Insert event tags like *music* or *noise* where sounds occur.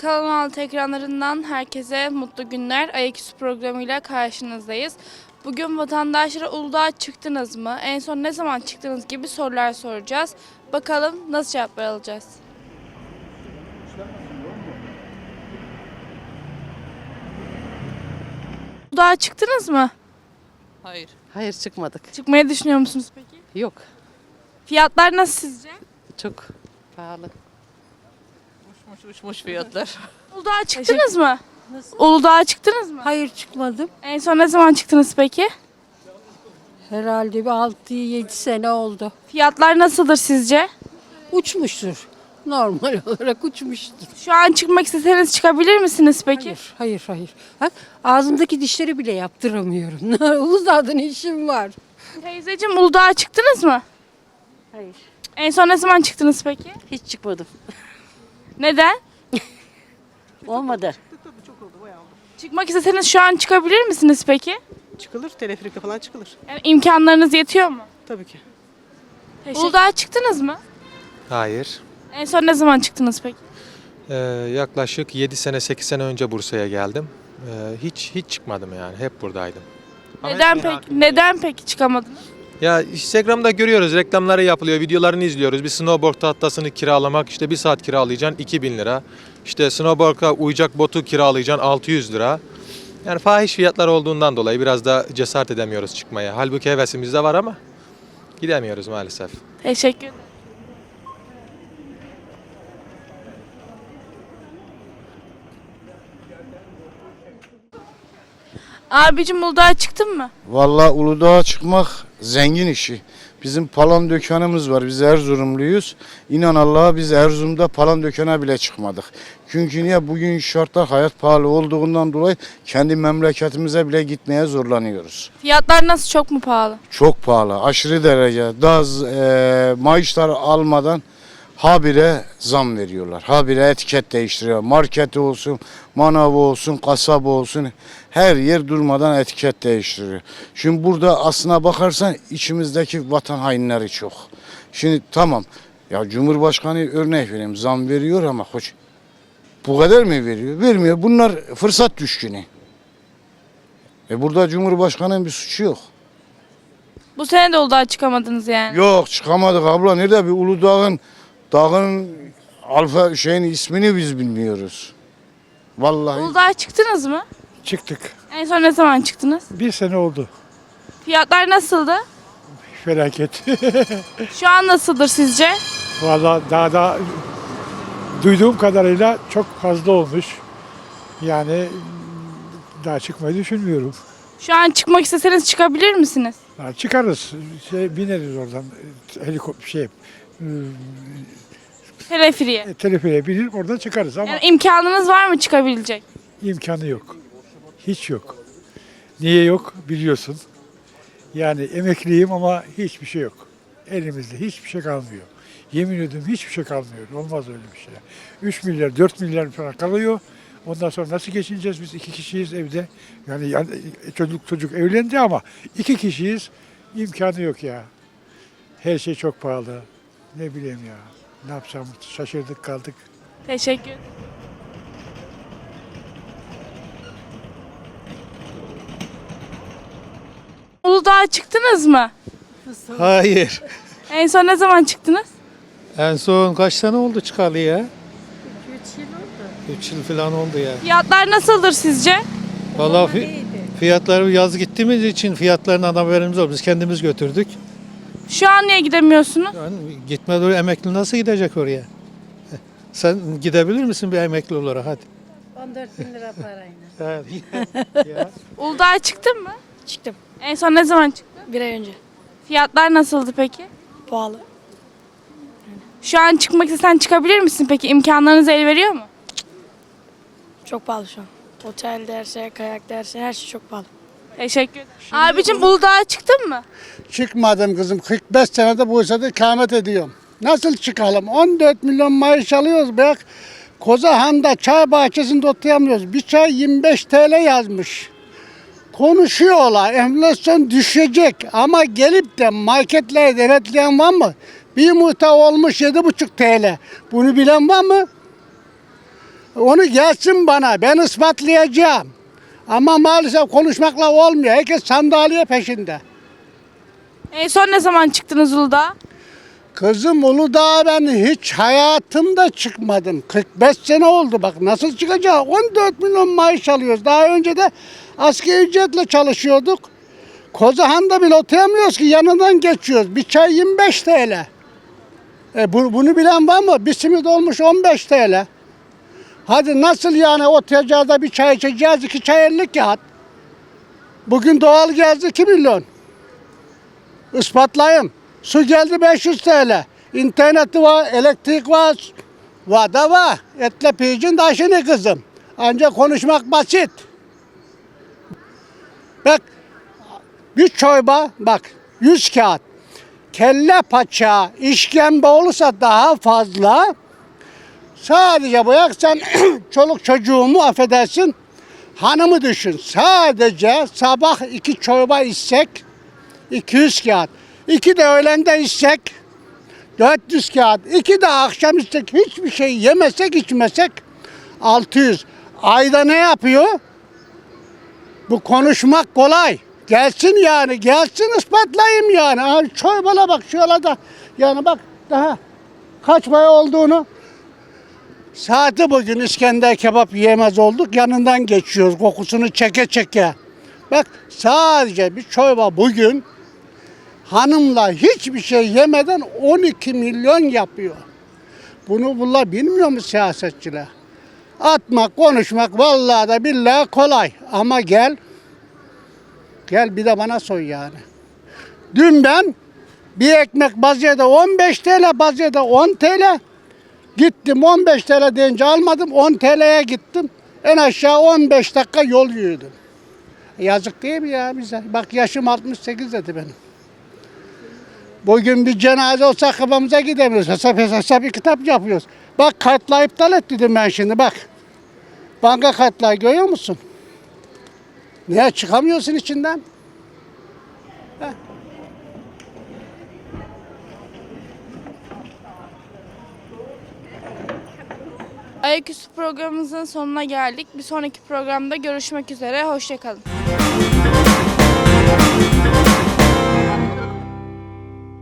Kanal Altı ekranlarından herkese mutlu günler. Ayaküstü programıyla karşınızdayız. Bugün vatandaşlara Uludağ'a çıktınız mı? En son ne zaman çıktınız gibi sorular soracağız. Bakalım nasıl cevaplar alacağız. Uludağ'a çıktınız mı? Hayır. Hayır çıkmadık. Çıkmayı düşünüyor musunuz peki? Yok. Fiyatlar nasıl sizce? Çok pahalı. Uçmuş uçmuş fiyatlar. *laughs* Uludağ'a çıktınız mı? Uludağ'a çıktınız mı? Hayır çıkmadım. En son ne zaman çıktınız peki? Herhalde bir 6-7 sene oldu. Fiyatlar nasıldır sizce? Uçmuştur. Normal *laughs* olarak uçmuştur. Şu an çıkmak isteseniz çıkabilir misiniz peki? Hayır, hayır, hayır. Bak ağzımdaki dişleri bile yaptıramıyorum. *laughs* Uludağ'da ne işim var? Teyzeciğim Uludağ'a çıktınız mı? Hayır. En son ne zaman çıktınız peki? Hiç çıkmadım. Neden? *laughs* Olmadı. Çıkmak isteseniz şu an çıkabilir misiniz peki? Çıkılır, teleferikle falan çıkılır. Yani imkanlarınız yetiyor mu? Tabii ki. Uludağ'a çıktınız mı? Hayır. En son ne zaman çıktınız peki? Ee, yaklaşık 7 sene 8 sene önce Bursa'ya geldim. Ee, hiç hiç çıkmadım yani. Hep buradaydım. Ama neden hep merak peki? Neden peki çıkamadınız? Ya Instagram'da görüyoruz, reklamları yapılıyor, videolarını izliyoruz. Bir snowboard tahtasını kiralamak işte bir saat kiralayacaksın 2000 lira. İşte snowboard'a uyacak botu kiralayacaksın 600 lira. Yani fahiş fiyatlar olduğundan dolayı biraz da cesaret edemiyoruz çıkmaya. Halbuki hevesimiz de var ama gidemiyoruz maalesef. Teşekkür ederim. Abicim Uludağ'a çıktın mı? Vallahi Uludağ'a çıkmak zengin işi. Bizim palan dökanımız var. Biz Erzurumluyuz. İnan Allah'a biz Erzurum'da palan dökene bile çıkmadık. Çünkü niye? Bugün şartlar hayat pahalı olduğundan dolayı kendi memleketimize bile gitmeye zorlanıyoruz. Fiyatlar nasıl çok mu pahalı? Çok pahalı. Aşırı derece. Daha e, maaşlar almadan habire zam veriyorlar. Habire etiket değiştiriyor. Marketi olsun, manavı olsun, kasabı olsun her yer durmadan etiket değiştiriyor. Şimdi burada aslına bakarsan içimizdeki vatan hainleri çok. Şimdi tamam ya Cumhurbaşkanı örnek vereyim zam veriyor ama hoş bu kadar mı veriyor? Vermiyor. Bunlar fırsat düşkünü. E burada Cumhurbaşkanı'nın bir suçu yok. Bu sene de Uludağ'a çıkamadınız yani. Yok çıkamadık abla. Nerede bir Uludağ'ın dağın alfa şeyin ismini biz bilmiyoruz. Vallahi Uludağ'a çıktınız mı? Çıktık. En son ne zaman çıktınız? Bir sene oldu. Fiyatlar nasıldı? Felaket. *laughs* Şu an nasıldır sizce? Vallahi daha da duyduğum kadarıyla çok fazla olmuş. Yani daha çıkmayı düşünmüyorum. Şu an çıkmak isteseniz çıkabilir misiniz? Daha çıkarız. Şey, bineriz oradan. Helikopter şey Teleferiye. teleferiye binip oradan çıkarız ama Yani imkanınız var mı çıkabilecek? imkanı yok. Hiç yok. Niye yok biliyorsun. Yani emekliyim ama hiçbir şey yok. Elimizde hiçbir şey kalmıyor. Yemin ediyorum hiçbir şey kalmıyor. Olmaz öyle bir şey. 3 milyar, 4 milyar falan kalıyor. Ondan sonra nasıl geçineceğiz? Biz iki kişiyiz evde. Yani, yani çocuk çocuk evlendi ama iki kişiyiz. İmkanı yok ya. Her şey çok pahalı. Ne bileyim ya. Ne yapacağımı şaşırdık kaldık. Teşekkür. Uludağ'a çıktınız mı? Hayır. En son ne zaman çıktınız? En son kaç sene oldu çıkalı ya? 3 yıl oldu. 3 yıl falan oldu ya. Fiyatlar nasıldır sizce? Vallahi fi- fiyatları yaz gittiğimiz için fiyatlarından haberimiz yok. Biz kendimiz götürdük. Şu an niye gidemiyorsunuz? Yani gitme doğru emekli nasıl gidecek oraya? *laughs* Sen gidebilir misin bir emekli olarak hadi. 14 bin lira parayla. *laughs* *laughs* Uludağ'a çıktın mı? Çıktım En son ne zaman çıktın? bir ay önce. Fiyatlar nasıldı peki? Pahalı. Şu an çıkmak istesen çıkabilir misin peki? İmkanlarınız el veriyor mu? Çok pahalı şu an. Otel derse, kayak derse her şey çok pahalı. Teşekkür ederim. Abicim Uludağ'a çıktın mı? Çıkmadım kızım. 45 senede Bursa'da ikamet ediyorum. Nasıl çıkalım? 14 milyon maaş alıyoruz. Bak Kozahan'da çay bahçesinde oturamıyoruz. Bir çay 25 TL yazmış. Konuşuyorlar. Enflasyon düşecek. Ama gelip de marketleri denetleyen var mı? Bir yumurta olmuş 7,5 TL. Bunu bilen var mı? Onu gelsin bana ben ispatlayacağım. Ama maalesef konuşmakla olmuyor. Herkes sandalye peşinde. En son ne zaman çıktınız Uludağ'a? Kızım Uludağ'a ben hiç hayatımda çıkmadım. 45 sene oldu bak nasıl çıkacak? 14 milyon maaş alıyoruz. Daha önce de asgari ücretle çalışıyorduk. Kozahan'da bile oturamıyoruz ki yanından geçiyoruz. Bir çay 25 TL. E bu, bunu bilen var mı? Bir simit olmuş 15 TL. Hadi nasıl yani oturacağız da bir çay içeceğiz? iki çay 50 kağıt. Bugün doğal gaz 2 milyon. Ispatlayayım. Su geldi 500 TL. İnterneti var, elektrik var. Var da var. Etle piyicin taşını kızım. Ancak konuşmak basit. Bak bir çorba bak 100 kağıt. Kelle paça, işkembe olursa daha fazla. Sadece bırak sen *clears throat* çoluk çocuğumu affedersin. Hanımı düşün. Sadece sabah iki çorba içsek 200 kağıt. İki de öğlende içsek 400 kağıt. İki de akşam içsek hiçbir şey yemesek içmesek 600. Ayda ne yapıyor? Bu konuşmak kolay. Gelsin yani gelsin ispatlayayım yani. Abi çorbala bak şöyle da yani bak daha kaç para olduğunu. Saati bugün İskender kebap yiyemez olduk. Yanından geçiyoruz kokusunu çeke çeke. Bak sadece bir çorba bugün hanımla hiçbir şey yemeden 12 milyon yapıyor. Bunu bunlar bilmiyor mu siyasetçiler? Atmak, konuşmak vallahi da billahi kolay. Ama gel, gel bir de bana soy yani. Dün ben bir ekmek baziyede 15 TL, baziyede 10 TL. Gittim 15 TL deyince almadım, 10 TL'ye gittim. En aşağı 15 dakika yol yürüdüm. Yazık değil mi ya bize? Bak yaşım 68 dedi benim. Bugün bir cenaze olsa kafamıza gidemiyoruz. Hesap hesap, hesap bir kitap yapıyoruz. Bak kartla iptal et dedim ben şimdi bak. Banka kartları görüyor musun? Niye çıkamıyorsun içinden? Ayaküstü programımızın sonuna geldik. Bir sonraki programda görüşmek üzere. Hoşçakalın.